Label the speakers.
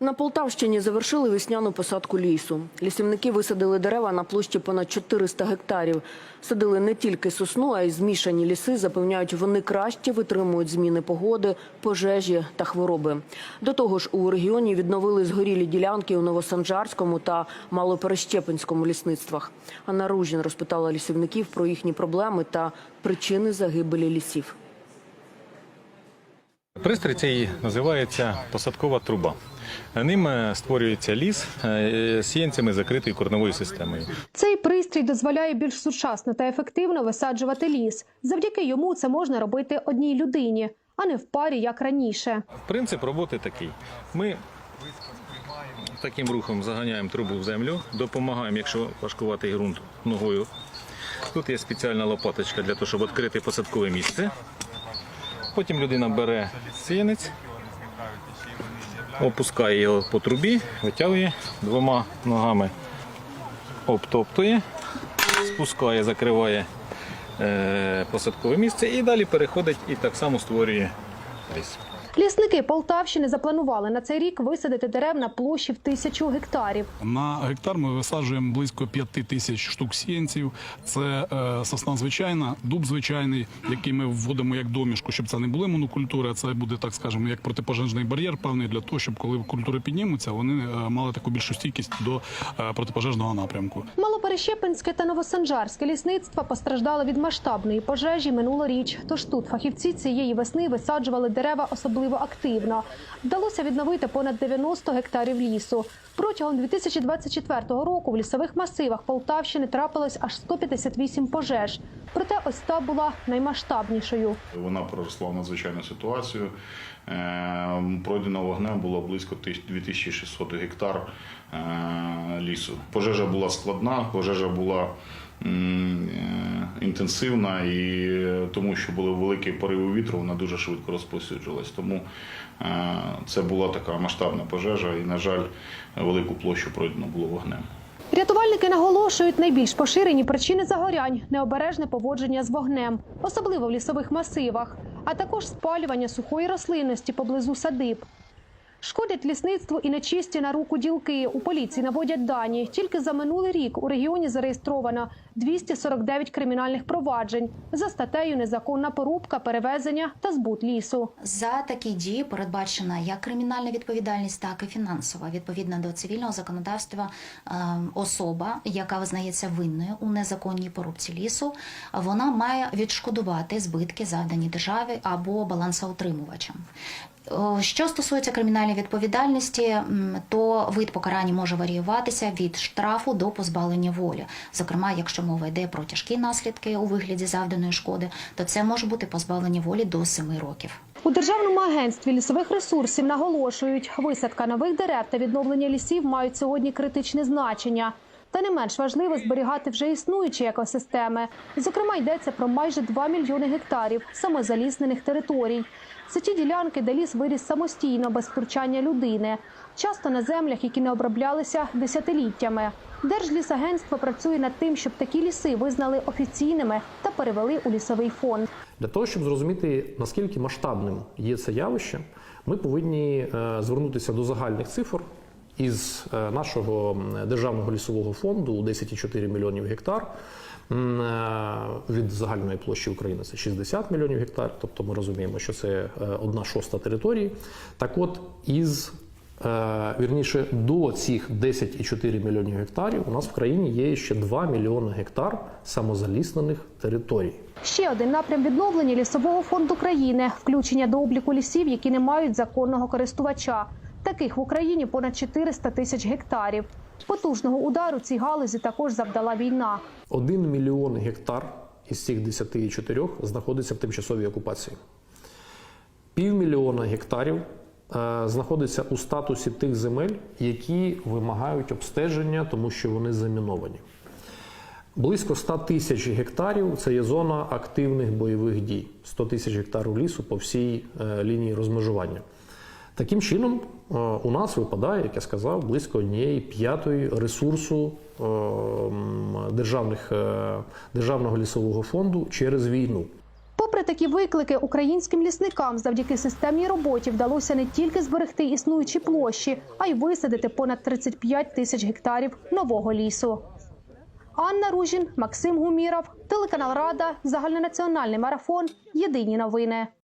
Speaker 1: На Полтавщині завершили весняну посадку лісу. Лісівники висадили дерева на площі понад 400 гектарів. Садили не тільки сосну, а й змішані ліси. Запевняють, вони краще витримують зміни погоди, пожежі та хвороби. До того ж, у регіоні відновили згорілі ділянки у Новосанжарському та Малоперещепинському лісництвах. Анна Ружін розпитала лісівників про їхні проблеми та причини загибелі лісів.
Speaker 2: Пристрій цей називається посадкова труба. Ним е, створюється ліс е, сіянцями закритою корневою системою.
Speaker 3: Цей пристрій дозволяє більш сучасно та ефективно висаджувати ліс. Завдяки йому це можна робити одній людині, а не в парі, як раніше.
Speaker 2: Принцип роботи такий: ми таким рухом заганяємо трубу в землю, допомагаємо, якщо важкуватий ґрунт ногою. Тут є спеціальна лопаточка для того, щоб відкрити посадкове місце. Потім людина бере сінець, опускає його по трубі, витягує двома ногами, обтоптує, спускає, закриває е, посадкове місце і далі переходить і так само створює ліс.
Speaker 3: Лісники Полтавщини запланували на цей рік висадити дерев на площі в тисячу гектарів.
Speaker 4: На гектар ми висаджуємо близько 5 тисяч штук сіянців. Це е, сосна звичайна, дуб звичайний, який ми вводимо як домішку, щоб це не були монокультури, а це буде, так скажемо, як протипожежний бар'єр, певний для того, щоб коли культури піднімуться, вони е, мали таку більшу стійкість до е, протипожежного напрямку.
Speaker 3: Малоперещепинське та Новосанжарське лісництва постраждали від масштабної пожежі минулоріч. Тож тут фахівці цієї весни висаджували дерева особливо активно. Вдалося відновити понад 90 гектарів лісу. Протягом 2024 року в лісових масивах Полтавщини трапилось аж 158 пожеж. Проте ось та була наймасштабнішою.
Speaker 5: Вона проросла в надзвичайну ситуацію. Е, Пройдено вогнем було близько тисяч- 2600 гектар е, лісу. Пожежа була складна, пожежа була е, інтенсивна і е, тому, що були великі пориви вітру, вона дуже швидко розповсюджувалась. Тому е, це була така масштабна пожежа, і, на жаль, велику площу пройдено було вогнем.
Speaker 3: Рятувальники наголошують, найбільш поширені причини загорянь необережне поводження з вогнем, особливо в лісових масивах, а також спалювання сухої рослинності поблизу садиб. Шкодять лісництву і нечисті на руку ділки. У поліції наводять дані. Тільки за минулий рік у регіоні зареєстровано 249 кримінальних проваджень за статтею незаконна порубка, перевезення та збут лісу.
Speaker 6: За такі дії передбачена як кримінальна відповідальність, так і фінансова. Відповідно до цивільного законодавства, е, особа, яка визнається винною у незаконній порубці лісу, вона має відшкодувати збитки, завдані державі або балансоутримувачам. Що стосується кримінальної відповідальності, то вид покарання може варіюватися від штрафу до позбавлення волі. Зокрема, якщо мова йде про тяжкі наслідки у вигляді завданої шкоди, то це може бути позбавлення волі до 7 років.
Speaker 3: У державному агентстві лісових ресурсів наголошують, висадка нових дерев та відновлення лісів мають сьогодні критичне значення. Та не менш важливо зберігати вже існуючі екосистеми. Зокрема, йдеться про майже 2 мільйони гектарів самозаліснених територій. Це ті ділянки, де ліс виріс самостійно, без втручання людини, часто на землях, які не оброблялися десятиліттями. Держлісагентство працює над тим, щоб такі ліси визнали офіційними та перевели у лісовий фонд.
Speaker 7: Для того, щоб зрозуміти, наскільки масштабним є це явище, ми повинні е, звернутися до загальних цифр із е, нашого державного лісового фонду у 10,4 мільйонів гектар. Е, Від загальної площі України це 60 мільйонів гектар, тобто ми розуміємо, що це е, одна шоста території. Так от, із вірніше до цих 10,4 мільйонів гектарів у нас в країні є ще 2 мільйони гектар самозаліснених територій.
Speaker 3: Ще один напрям відновлення лісового фонду країни включення до обліку лісів, які не мають законного користувача. Таких в Україні понад 400 тисяч гектарів. Потужного удару цій галузі також завдала війна.
Speaker 7: 1 мільйон гектар із цих 10,4 знаходиться в тимчасовій окупації. Півмільйона гектарів е, знаходиться у статусі тих земель, які вимагають обстеження, тому що вони заміновані. Близько 100 тисяч гектарів це є зона активних бойових дій. 100 тисяч гектарів лісу по всій е, лінії розмежування. Таким чином, е, у нас випадає, як я сказав, близько однієї п'ятої ресурсу е, державних, е, державного лісового фонду через війну.
Speaker 3: Попри такі виклики, українським лісникам завдяки системній роботі вдалося не тільки зберегти існуючі площі, а й висадити понад 35 тисяч гектарів нового лісу. Анна Ружін, Максим Гуміров, телеканал Рада, загальнонаціональний марафон. Єдині новини.